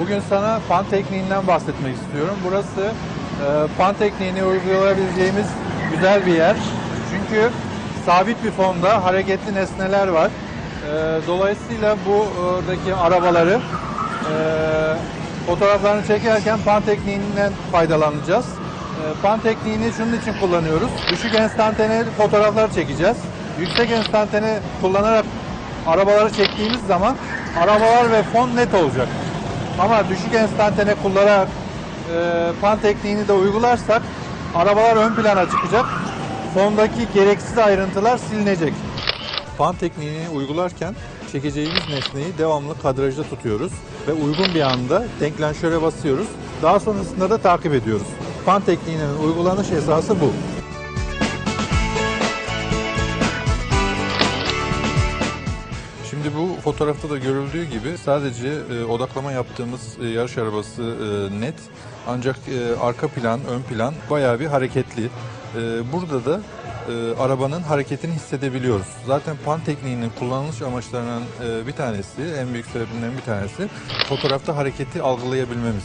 Bugün sana fan tekniğinden bahsetmek istiyorum. Burası e, fan tekniğini uygulayabileceğimiz güzel bir yer. Çünkü sabit bir fonda hareketli nesneler var. E, dolayısıyla buradaki arabaları e, fotoğraflarını çekerken fan tekniğinden faydalanacağız. E, fan tekniğini şunun için kullanıyoruz. Düşük enstantane fotoğraflar çekeceğiz. Yüksek enstantane kullanarak arabaları çektiğimiz zaman arabalar ve fon net olacak. Ama düşük enstantane kullanarak e, fan tekniğini de uygularsak arabalar ön plana çıkacak. Fondaki gereksiz ayrıntılar silinecek. Fan tekniğini uygularken çekeceğimiz nesneyi devamlı kadrajda tutuyoruz ve uygun bir anda denklanşöre basıyoruz. Daha sonrasında da takip ediyoruz. Fan tekniğinin uygulanış esası bu. Fotoğrafta da görüldüğü gibi sadece e, odaklama yaptığımız e, yarış arabası e, net ancak e, arka plan, ön plan bayağı bir hareketli. E, burada da e, arabanın hareketini hissedebiliyoruz. Zaten pan tekniğinin kullanılış amaçlarından e, bir tanesi, en büyük sebebinden bir tanesi fotoğrafta hareketi algılayabilmemiz.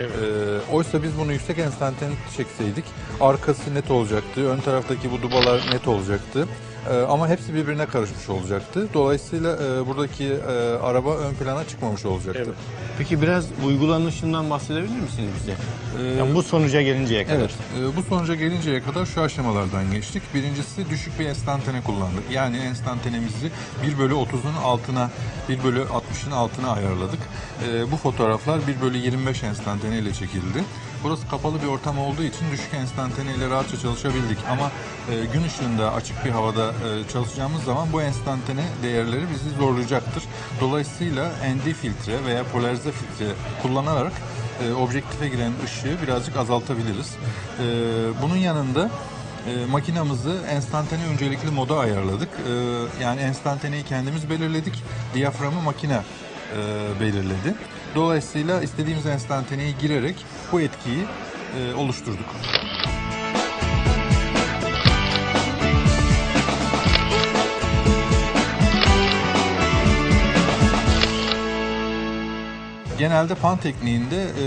Evet. Ee, oysa biz bunu yüksek enstantane çekseydik arkası net olacaktı, ön taraftaki bu dubalar net olacaktı. Ee, ama hepsi birbirine karışmış olacaktı. Dolayısıyla e, buradaki e, araba ön plana çıkmamış olacaktı. Evet. Peki biraz uygulanışından bahsedebilir misiniz bize? Ee, Yani bu sonuca gelinceye kadar. Evet, e, bu sonuca gelinceye kadar şu aşamalardan geçtik. Birincisi düşük bir enstantane kullandık. Yani enstantanemizi 1 bölü 30'un altına, 1 bölü 60'ın altına ayarladık. E, bu fotoğraflar 1 bölü 25 enstantane ile çekildi. Burası kapalı bir ortam olduğu için düşük enstantane rahatça çalışabildik. Ama e, gün ışığında açık bir havada e, çalışacağımız zaman bu enstantane değerleri bizi zorlayacaktır. Dolayısıyla ND filtre veya polarize filtre kullanarak e, objektife giren ışığı birazcık azaltabiliriz. E, bunun yanında e, makinamızı enstantane öncelikli moda ayarladık. E, yani enstantaneyi kendimiz belirledik. Diyaframı makine e, belirledi. Dolayısıyla istediğimiz enstantaneyi girerek bu etkiyi e, oluşturduk. Genelde pan tekniğinde e,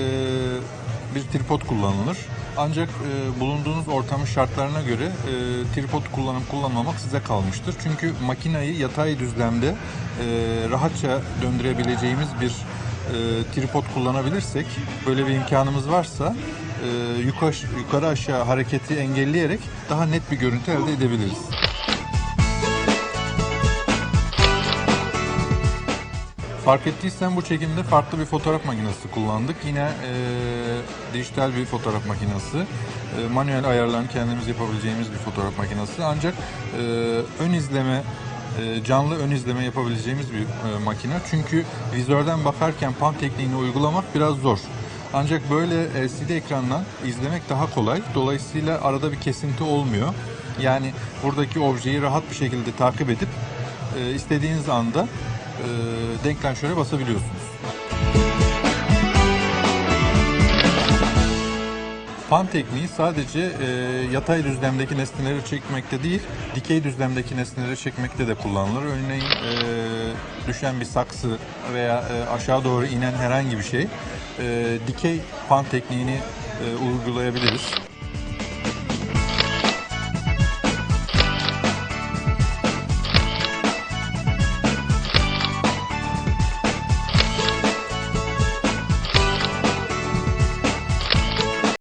bir tripod kullanılır. Ancak e, bulunduğunuz ortamın şartlarına göre e, tripod kullanıp kullanmamak size kalmıştır. Çünkü makinayı yatay düzlemde e, rahatça döndürebileceğimiz bir e, tripod kullanabilirsek, böyle bir imkanımız varsa e, yukarı, yukarı aşağı hareketi engelleyerek daha net bir görüntü elde edebiliriz. Fark ettiysen bu çekimde farklı bir fotoğraf makinesi kullandık. Yine e, dijital bir fotoğraf makinesi. E, manuel ayarlarını kendimiz yapabileceğimiz bir fotoğraf makinesi. Ancak e, ön izleme, e, canlı ön izleme yapabileceğimiz bir e, makine. Çünkü vizörden bakarken pan tekniğini uygulamak biraz zor. Ancak böyle LCD ekrandan izlemek daha kolay. Dolayısıyla arada bir kesinti olmuyor. Yani buradaki objeyi rahat bir şekilde takip edip e, istediğiniz anda e, denklanşöre basabiliyorsunuz. Pan tekniği sadece e, yatay düzlemdeki nesneleri çekmekte değil, dikey düzlemdeki nesneleri çekmekte de kullanılır. Örneğin e, düşen bir saksı veya e, aşağı doğru inen herhangi bir şey e, dikey pan tekniğini e, uygulayabiliriz.